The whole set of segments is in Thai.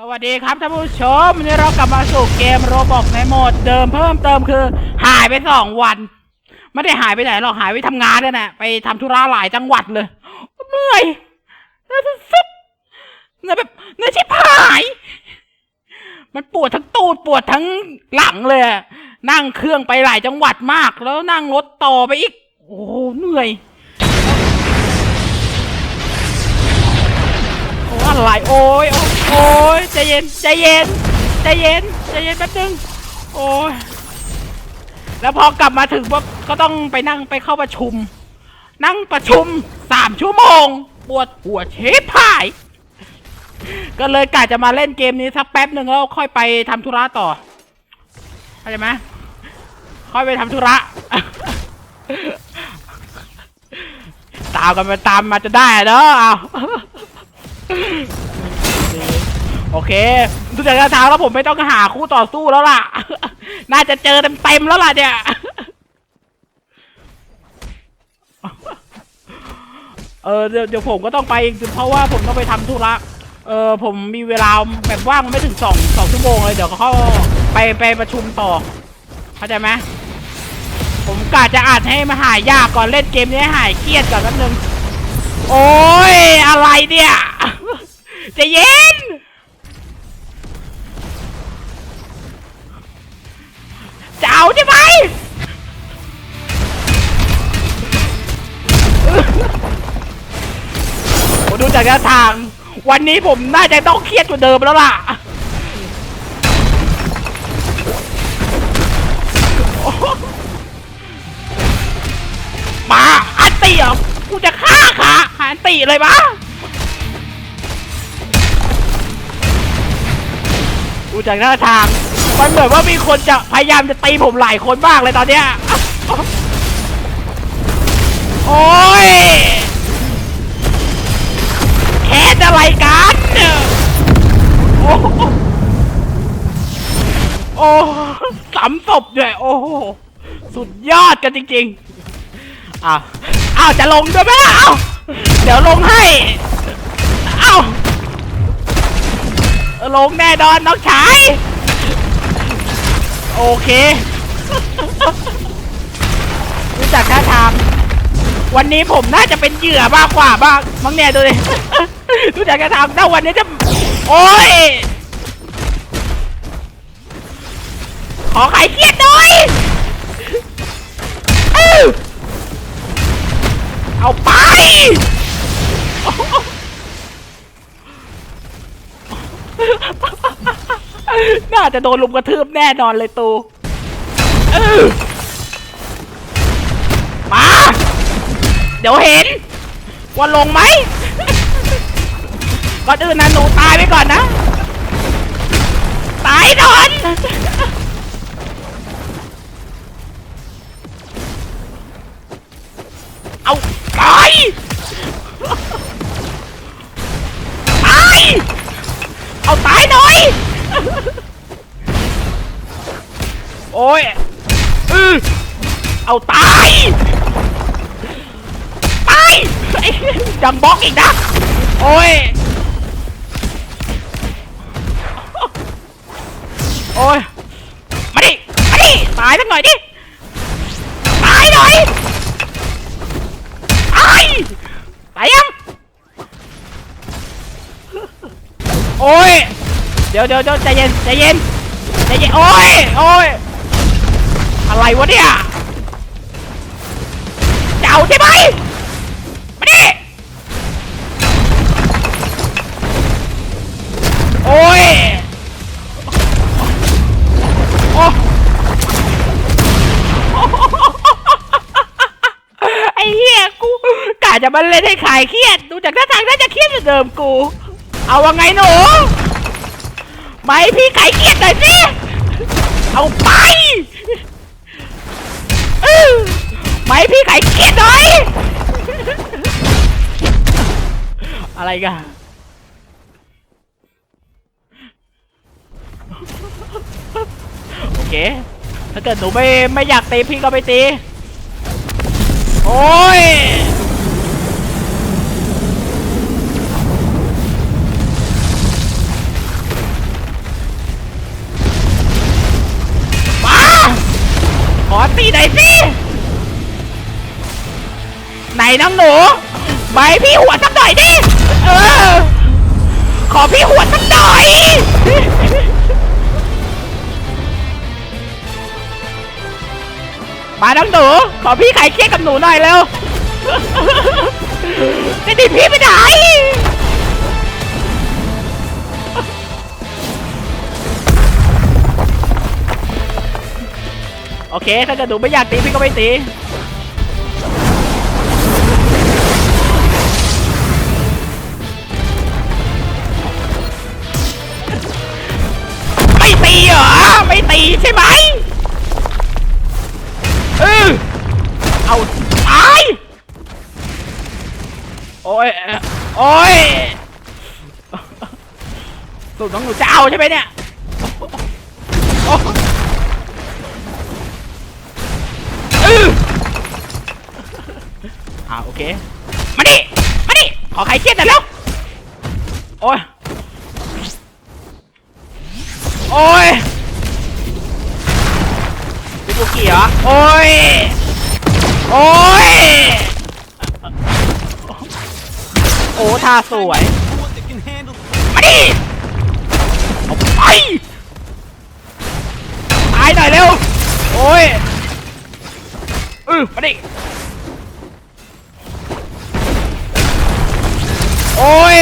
สวัสดีครับท่านผู้ชมวันนี้เรากลับมาสู่เกมโรบอกในโหมดเดิมเพิ่มเติมคือ หายไปสองวัน ไม่ได้หายไปไหนหรอกหายไปทำงานนั่นแหละไปทำธุระหลายจังหวัดเลยเหนื่อยเหนื่อยสุดๆเหนื่อยแบบเหนื่อยชิบหาย มันปวดทั้งตูดปวดทั้งหลังเลยอะนั่งเครื่องไปหลายจังหวัดมาก แล้วนั่งรถต่อไปอีก โอ้โหเหนื่อย อะไรโอ้ยโอ้ยใจเย็นใจเย็นใจเย็นใจเย็นแป๊บนึงโอ้ยแล้วพอกลับมาถึงปุ๊บก็ต้องไปนั่งไปเข้าประชุม นั่งประชุมสามชั่วโมง ปวดหัวเชฟพาย ก็เลยกะจะมาเล่นเกมนี้สักแป๊บหนึ่งแล้วค่อยไปทำธุระต่อเข้าใจไหมค่อยไปทำธุระตามกันไปตามมาจะได้เนาะเอา โอเคดูจากท่าทางแล้วผมไม่ต้องหาคู่ต่อสู้แล้วล่ะ น่าจะเจอเต็มๆแล้วล่ะเนี่ย เออเดี๋ยวผมก็ต้องไปอีกเพราะว่าผมต้องไปทำธุระ เออผมมีเวลาแบบว่างไม่ถึงสองสองชั่วโมงเลย เดี๋ยวเขาไปไปประชุมต่อ เข้าใจไหมผมกะจะอ่านให้มาหายยากก่อนเล่นเกมนี้ให้หายเครียดก่อนนิดนึง โอ้ยอะไรเนี่ย จะเย็น จะเอาใช่ไหมโอ้ดูจากท่าทาง วันนี้ผมน่าจะต้องเครียดกว่าเดิมแล้วล่ะ มา อันตีเหรอกูจะฆ่าขาอันตีเลยปะ กูจากหน้าทาง มันเหมือนว่ามีคนจะพยายามจะตีผมหลายคนมากเลยตอนเนี้ย โอ้ยแค้นอะไรกันโอ้โอ้สามศพด้วยโอ้สุดยอดกันจริงๆอ้าวอ้าวจะลงด้วยไหมอ้าวเดี๋ยวลงให้อ้าว ลงแน่นอนน้องชาย โอเค รู้จักท่าทางวันนี้ผมน่าจะเป็นเหยื่อมากกว่าบ้างมั้งเนี่ยดูดิรู้จักท่าทางถ้าวันนี้จะ โอ้ย ขอไข่เครียดหน่อย เอาไป จะโดนลุมกระทืบแน่นอนเลยตูมา เดี๋ยวเห็น ว่าลงไหมก่อนอื่นนะหนูตายไปก่อนนะ ตายนอนเอาตายตาย เอาตายหน่อย โอ้ยอือเอาตายตายไอ้ยังบล็อกอีกนะ โอ้ย โอ้ย มาดิ มาดิ ตายสักหน่อยดิ ตายหน่อย ตาย ตายยัง โอ้ย เดี๋ยวเดี๋ยวเดี๋ยวใจเย็น ใจเย็น ใจเย็น โอ้ย โอ้ย อะไรวะเนี่ยเจะเอาใช่ไหมมาดิโอ้ยโอ้ไอ้เหี้ยกูกะจะมาเล่นให้ขายเครียด ดูจากท่าทางน่าจะเครียดเหมือนเดิมกู เอาว่าไงหนูไม่พี่ขายเครียดหน่อยสิเอาไป ไม่พี่ขายเครียดหน่อย อะไรกันโอเค ถ้าเกิดหนูไม่ไม่อยากตีพี่ก็ไปตี โอ้ย ตีหนสิไหนน้องหนูไปพี่หัวสักหน่อยดิเออขอพี่หัวสักหน่อยมาน้องหนูขอพี่ไข่เครียดกับหนูหน่อยเร็วจะดิพี่ไปไหน อเค ถ้าเกิดหนูไม่อยากตีพี่ก็ไม่ตีไม่ตีเหรอ ไม่ตีใช่ไหมเออเอาตายโอ้ยโอ้ยสูตรของหนูจะเอาใช่ไหมเนี่ยาโอเค มาดิมาดิขอไข่เจียนหน่อยแล้ว โอ้ย โอ้ยเป็นบุกี้เหรอ โอ้ย โอ้ย โอ้ท่าสวย มาดิเอาไปตายหน่อยเร็ว โอ้ยเออมาดิ โอ้ย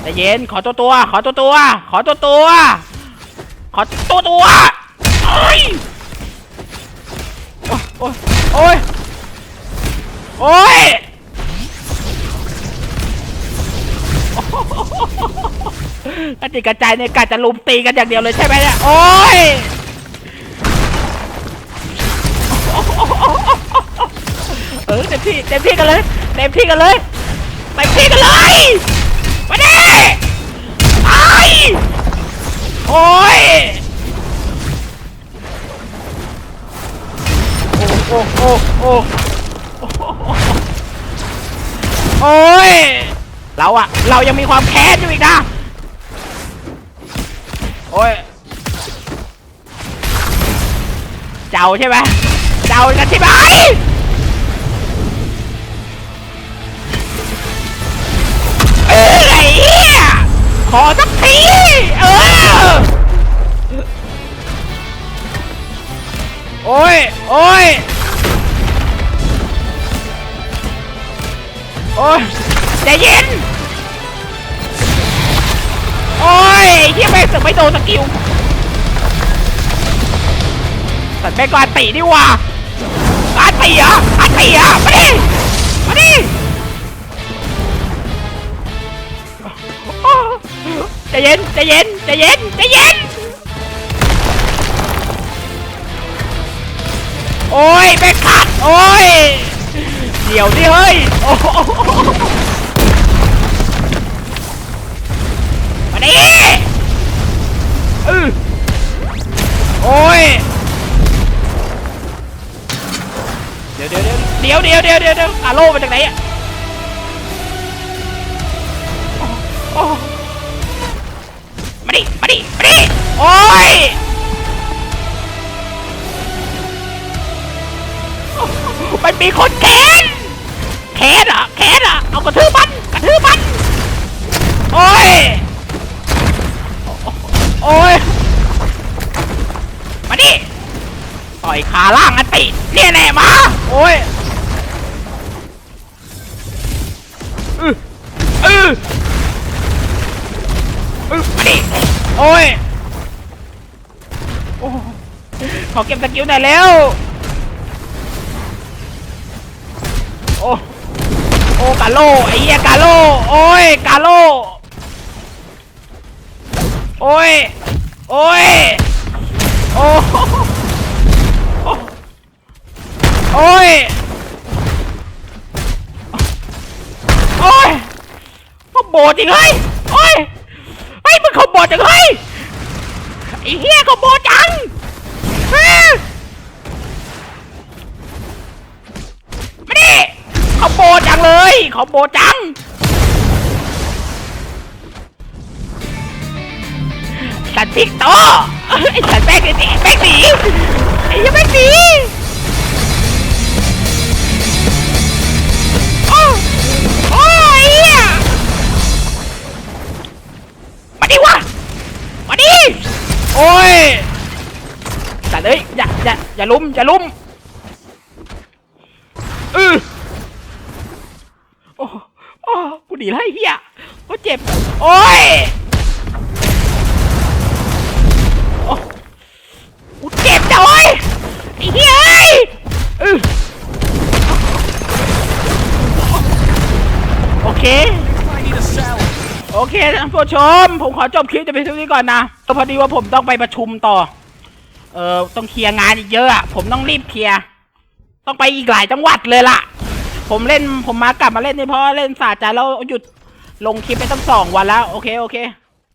ใจเย็นขอตัวตัว ขอตัวตัว ขอตัวตัว ขอตัวตัว โอ้ย โอ้ย โอ้ย โอ้ยกระจิกกระจายเนี่ยกะจะลุมตีกันอย่างเดียวเลยใช่ไหมเนี่ย โอ้ยเออเต็มที่เต็มที่กันเลยเต็มที่กันเลย เต็มที่กันเลยมาดิตายโอ้ยโอ้โอ้โอ้โอ้โอ้ยเราอะเรายังมีความแค้นอยู่อีกนะโอ้ยเจ้าใช่ไหมเจ้ากันใช่ไหม ขอสักทีเออโอ้ยโอ้ยโอ้ยใจเย็น โอ้ยเฮียไม่สึกไม่โดนสกิลสัตว์แม่งกอันตีนี่ว่าอันตีเหรออันตีเหรอมาดิมาดิ ใจเย็นใจเย็นใจเย็นใจเย็น โอ้ยแม่ขัด โอ้ย เดี๋ยวดิเฮ้ย โอ้โหมาดิเออโอ้ย เดี๋ยวเดี๋ยวเดี๋ยวเดี๋ยวเดี๋ยวเดี๋ยวเดี๋ยวกาโล่มาจากไหนอะโอ้ ดิมาดิโอ้ยมันมีคนแค้นแค้นเหรอแค้นเหรอเอากระทืบมันกระทืบมันโอ้ยโอ้ยมาดิต่อยขาล่างอันติเนี่ยแน่มาโอ้ย โอ้ยโอ้ขอเก็บสกิลหน่อยเร็วโอ้โอ้กาโลไอ้เหี้ยกาโลโอ้ยกาโลโอ้ยโอ้ยโอ้โอ้ยโอ้ยเขาโบดจริงเฮ้ยโอ้ย ฮ้ยมึงขโมยจังเฮ้ยไอ้เหี้ยขโมยจังเฮ้ยมาดิขโมยจังเลยขโมยจังสันติกโตไอ้สันแม่งหนีแม่งหนีไอ้ยังแม่งหนี แต่เอ้ยอย่าอย่าอย่าลุ้มอย่าลุ้มอือโอ้โอ้กูดีแล้วไอ้เหี้ยโอ้เจ็บ โอ้ยโอ้กูเจ็บจ้ะโอ้ยไอ้เหี้ยอ้ยอือโอเค โอเคท่านผู้ชม ผมขอจบคลิปจะไปท่านี้ก่อนนะพอดีว่าผมต้องไปประชุมต่อ เออต้องเคลียร์งานอีกเยอะอะผมต้องรีบเคลียร์ต้องไปอีกหลายจังหวัดเลยล่ะ ผมเล่นผมมากลับมาเล่นนี่เพราะเล่นศาสตร์ใจแล้วหยุดลงคลิปไปตั้งสองวันแล้ว โอเคโอเค